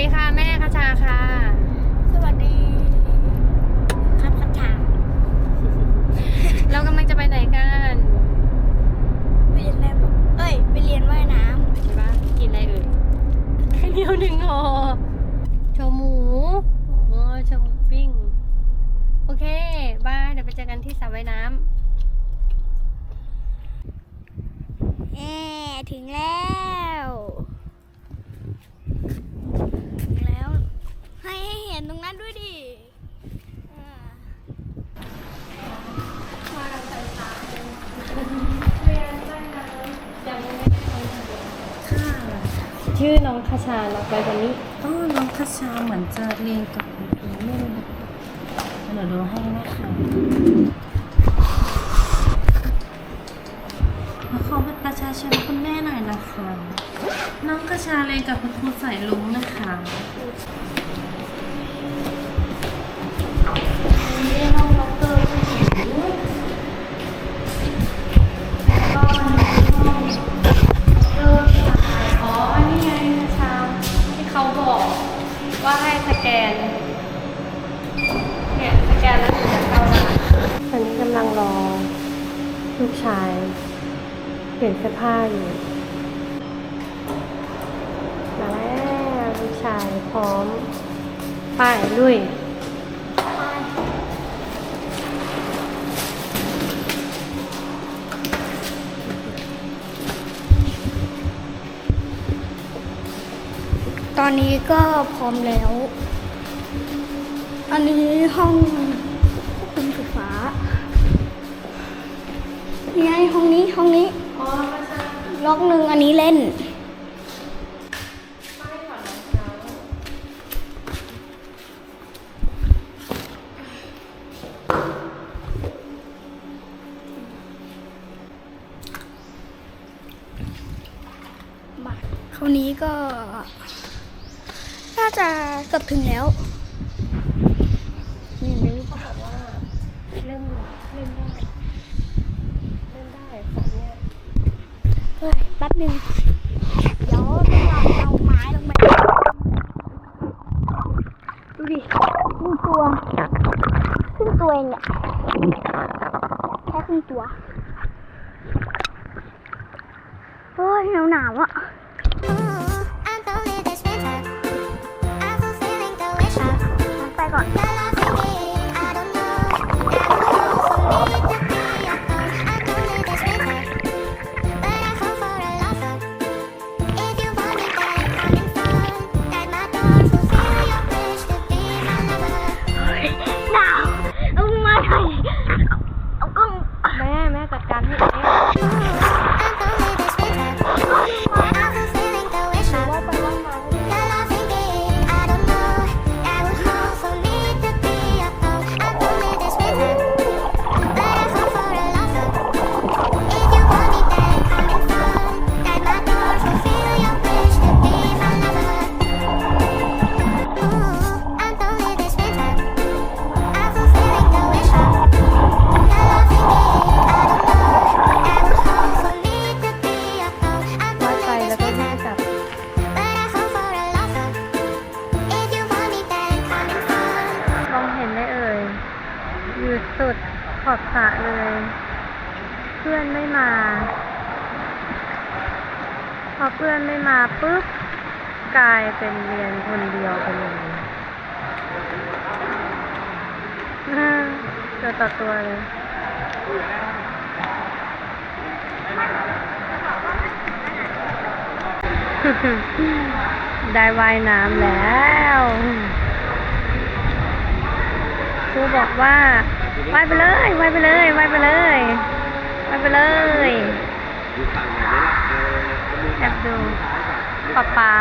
ดีค่ะแม่คชาค่ะ สวัสดี ครับคัทธาเรากำลังจะไปไหนกันไปเรียนแรกบอกเอ้ยไปเรียนว่ายน้ใช่ปะกินอะไรเอ่ยไข่เหนียวหนึ่งห่อโชว์หมูอ๋อโชว์หมูปิ้ง โอเคบายเดี๋ยวไปเจอกันที่สระว่ายน้ำแอถึงแล้ว ชื่อน้องคชาเราไปวันนี้อ๋อน้องคาชชาเหมือนจะเรียนกับคุณครูไม่รู้เดี๋ยวดูให้นะคะขอขอบัตรประชาชนคุณแม่หน่อยนะคะ น้องคาชชาเรียนกับคุณครูสายลุงนะคะ ก็ให้สแกน เนี่ยสแกนแล้วถึงจะเข้าร้านตอนนี้กำลังรอ ลูกชาย เปลี่ยนเสื้อผ้าอยู่ มาแล้วลูกชายพร้อมไป้ายลุย ตอนนี้ก็พร้อมแล้ว อันนี้ห้องควบคุมไฟฟ้านี่ไงห้องนี้ห้องนี้อ๋อมาชาล็อกหนึ่งอันนี้เล่นป้ายถอดรองเท้าบัตรคราวนี้ก็ จะเกือบถึงแล้วนี่มิ้งเขาบอกว่าเล่นเล่นได้เล่นได้ของเนี้ยเฮ้ยแป๊บหนึ่งเดี๋ยวเราเอาไม้ลงไปดูดิครึ่งตัวครึ่งตัวเองเนี่ยแค่ครึ่งตัวเฮ้ยหนาวหนาวๆอะ ไป สุดขอบสระเลย เพื่อนไม่มา พอเพื่อนไม่มาปุ๊บกลายเป็นเรียนคนเดียวไปเลยตัวต่อตัวเลยได้ว่ายน้ำแล้ว ครูบอกว่า ว่ายไปเลยว่ายไปเลยว่ายไปเลยว่ายไปเลยแอบดูป๊าป๊า